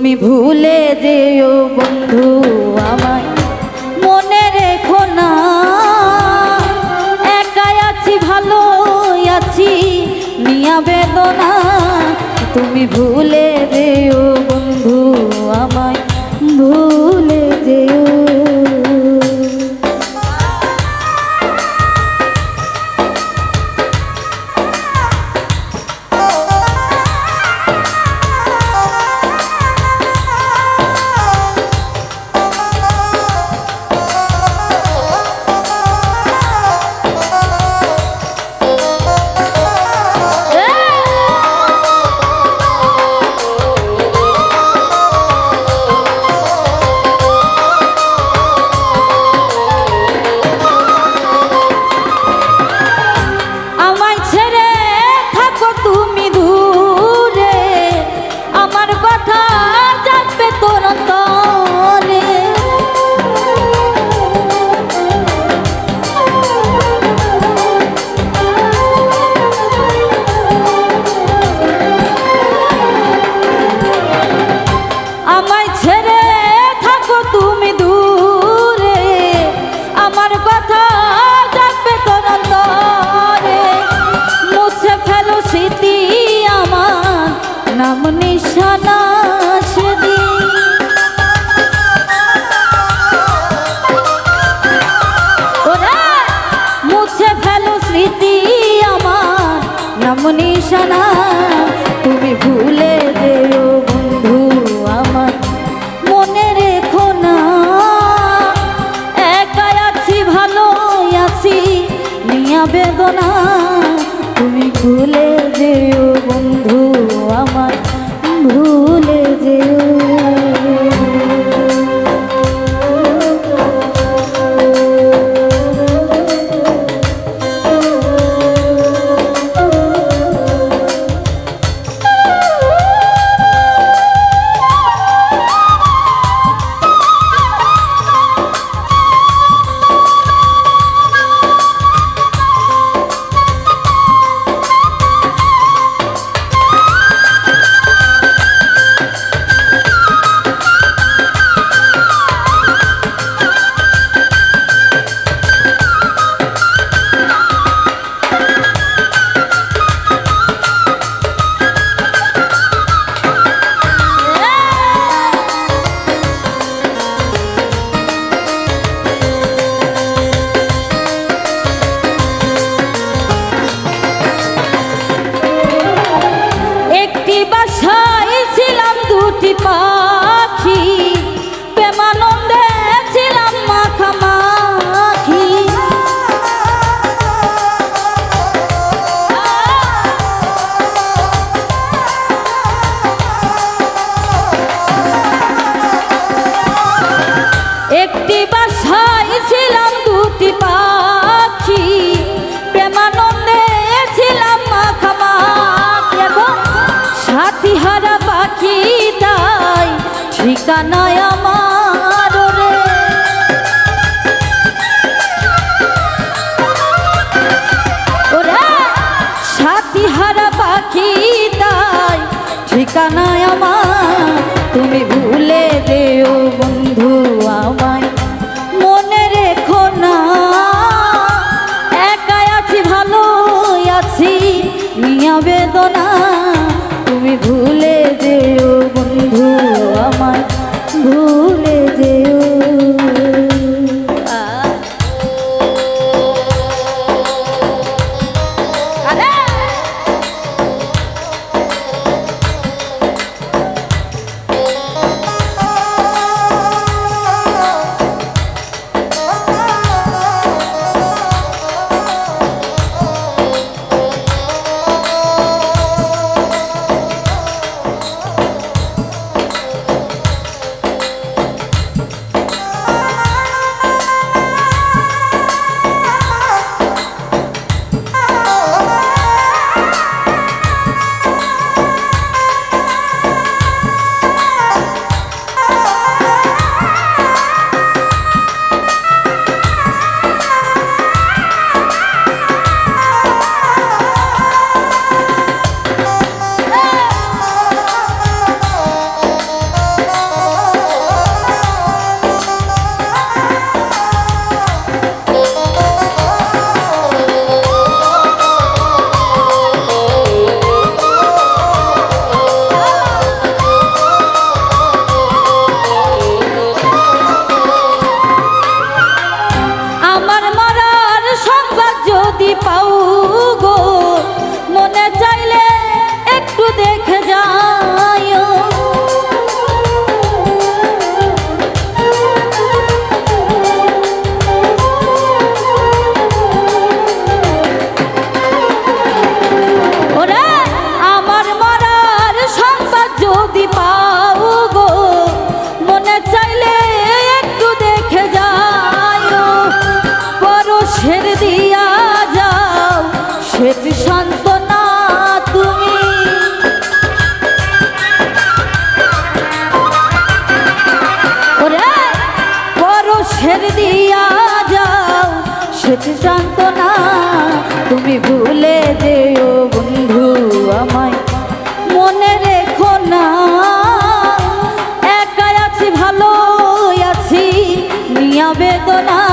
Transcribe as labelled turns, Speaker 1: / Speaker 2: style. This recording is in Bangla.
Speaker 1: তুমি ভুলে যেও বন্ধু আমায়। মনে রেখো না, একাই আছি ভালো আছি। নিয়া বেদনা, তুমি ভুলে স্মৃতি আমার, নাম নিশানা, তুমি ভুলে যেও বন্ধু আমার। মনে রেখো না, একাই আছি ভালো আছি, নিয়া বেদনা, তুমি ভুলে যেও বন্ধু আমার, ভুলে যেও। ঠিকানায় আমার তুমি ভুলে ভালো আছি নিয়া বেদনা